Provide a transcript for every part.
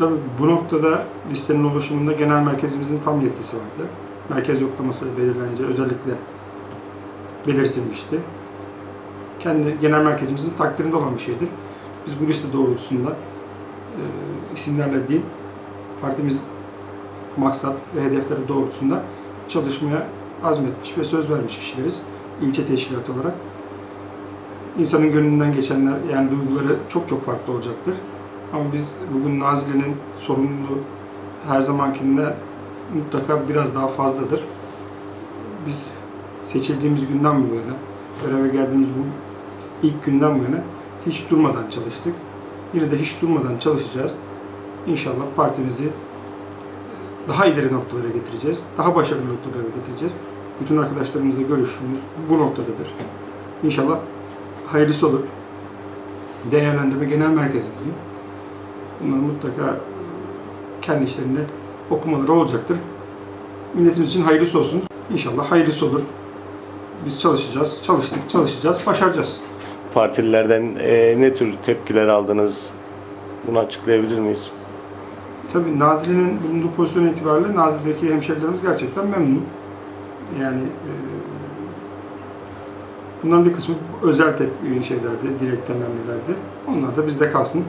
Tabii bu noktada listenin oluşumunda genel merkezimizin tam yetkisi vardı. Merkez yoklaması belirlenince özellikle belirtilmişti. Kendi genel merkezimizin takdirinde olan bir şeydir. Biz bu liste doğrultusunda e, isimlerle değil, partimiz maksat ve hedefleri doğrultusunda çalışmaya azmetmiş ve söz vermiş kişileriz. ilçe teşkilatı olarak. İnsanın gönlünden geçenler, yani duyguları çok çok farklı olacaktır. Ama biz bugün Nazilli'nin sorumluluğu her zamankinden mutlaka biraz daha fazladır. Biz seçildiğimiz günden bu yana, göreve geldiğimiz bu ilk günden bu yana hiç durmadan çalıştık. Yine de hiç durmadan çalışacağız. İnşallah partimizi daha ileri noktalara getireceğiz. Daha başarılı noktalara getireceğiz. Bütün arkadaşlarımızla görüşümüz bu noktadadır. İnşallah hayırlısı olur. Değerlendirme Genel Merkezimizin bunları mutlaka kendi işlerinde okumaları olacaktır. Milletimiz için hayırlısı olsun. İnşallah hayırlısı olur. Biz çalışacağız, çalıştık, çalışacağız, başaracağız. Partililerden e, ne tür tepkiler aldınız? Bunu açıklayabilir miyiz? Tabii Nazilli'nin bulunduğu pozisyon itibariyle Nazilli'deki hemşerilerimiz gerçekten memnun. Yani e, bunların bir kısmı özel tepki şeylerdi, direkt temennilerdi. Onlar da bizde kalsın.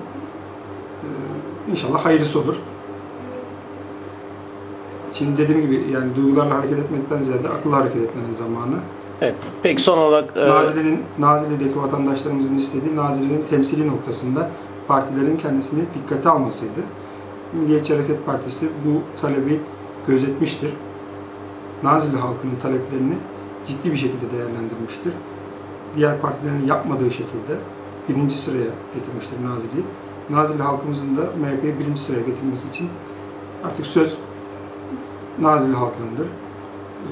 İnşallah hayırlısı olur. Şimdi dediğim gibi yani duygularla hareket etmekten ziyade akıllı hareket etmenin zamanı. Evet. Peki son olarak e, Nazilli'nin, Nazilli'deki vatandaşlarımızın istediği Nazilli'nin temsili noktasında partilerin kendisini dikkate almasıydı. Milliyetçi Hareket Partisi bu talebi gözetmiştir. Nazilli halkının taleplerini ciddi bir şekilde değerlendirmiştir. Diğer partilerin yapmadığı şekilde birinci sıraya getirmiştir Nazilli'yi. Nazilli halkımızın da MHP'yi birinci sıraya getirmesi için artık söz Nazilli halkınındır. Ee,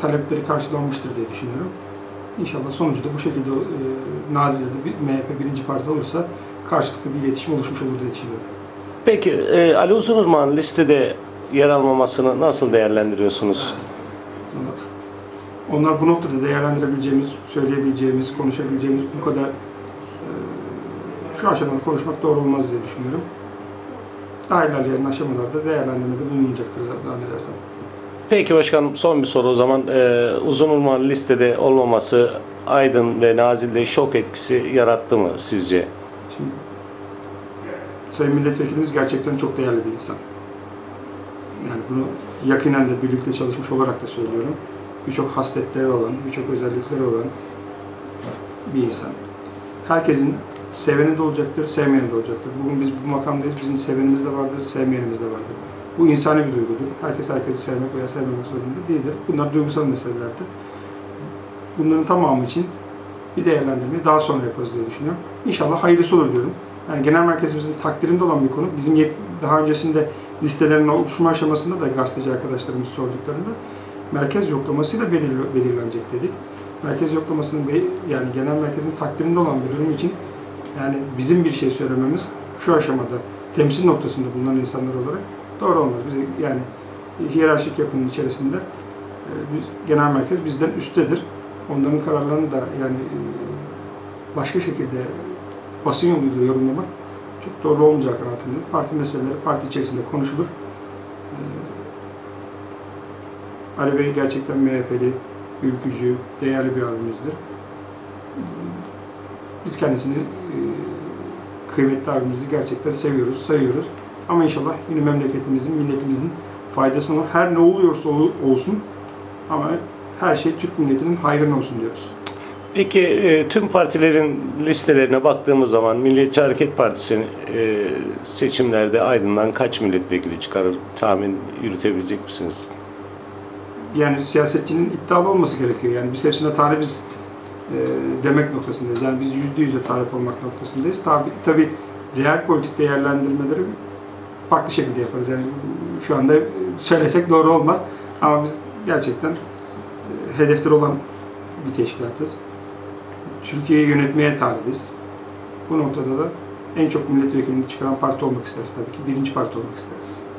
talepleri karşılanmıştır diye düşünüyorum. İnşallah sonucu da bu şekilde e, Nazilli'de bir MHP birinci parti olursa karşılıklı bir iletişim oluşmuş olur diye düşünüyorum. peki e, Ali Uzunurman listede yer almamasını nasıl değerlendiriyorsunuz? Onlar bu noktada değerlendirebileceğimiz, söyleyebileceğimiz, konuşabileceğimiz bu kadar e, şu aşamada konuşmak doğru olmaz diye düşünüyorum. Daha ilerleyen aşamalarda değerlendirmede bulunacaktır zannedersem. Peki başkanım son bir soru o zaman. E, Uzunurman listede olmaması Aydın ve Nazilli'de şok etkisi yarattı mı sizce? Şimdi Sayın Milletvekilimiz gerçekten çok değerli bir insan. Yani bunu yakinen de birlikte çalışmış olarak da söylüyorum. Birçok hasletleri olan, birçok özellikleri olan bir insan. Herkesin seveni de olacaktır, sevmeyeni de olacaktır. Bugün biz bu makamdayız, bizim sevenimiz de vardır, sevmeyenimiz de vardır. Bu insani bir duygudur. Herkes herkesi sevmek veya sevmemek zorunda değildir. Bunlar duygusal meselelerdir. Bunların tamamı için bir değerlendirmeyi daha sonra yaparız diye düşünüyorum. İnşallah hayırlısı olur diyorum. Yani genel merkezimizin takdirinde olan bir konu. Bizim daha öncesinde listelerin oluşma aşamasında da gazeteci arkadaşlarımız sorduklarında merkez yoklamasıyla belir- belirlenecek dedik. Merkez yoklamasının yani genel merkezin takdirinde olan bir durum için yani bizim bir şey söylememiz şu aşamada temsil noktasında bulunan insanlar olarak doğru olmaz. Biz yani hiyerarşik yapının içerisinde e, biz, genel merkez bizden üsttedir. Onların kararlarını da yani e, başka şekilde basın yoluyla yorumlamak çok doğru olmayacak kanaatindeyim. Parti meseleleri parti içerisinde konuşulur. Ee, Ali Bey gerçekten MHP'li, ülkücü, değerli bir abimizdir. Biz kendisini e, kıymetli abimizi gerçekten seviyoruz, sayıyoruz. Ama inşallah yine memleketimizin, milletimizin faydasına olur. Her ne oluyorsa ol- olsun ama her şey Türk milletinin hayrına olsun diyoruz. Peki e, tüm partilerin listelerine baktığımız zaman Milliyetçi Hareket Partisi e, seçimlerde Aydın'dan kaç milletvekili çıkarır tahmin yürütebilecek misiniz? yani siyasetçinin iddialı olması gerekiyor. Yani biz hepsine talibiz e, demek noktasındayız. Yani biz yüzde yüze talip olmak noktasındayız. Tabi, tabi real politik değerlendirmeleri farklı şekilde yaparız. Yani şu anda söylesek doğru olmaz. Ama biz gerçekten e, hedefleri olan bir teşkilatız. Türkiye'yi yönetmeye talibiz. Bu noktada da en çok milletvekilini çıkaran parti olmak isteriz tabii ki. Birinci parti olmak isteriz.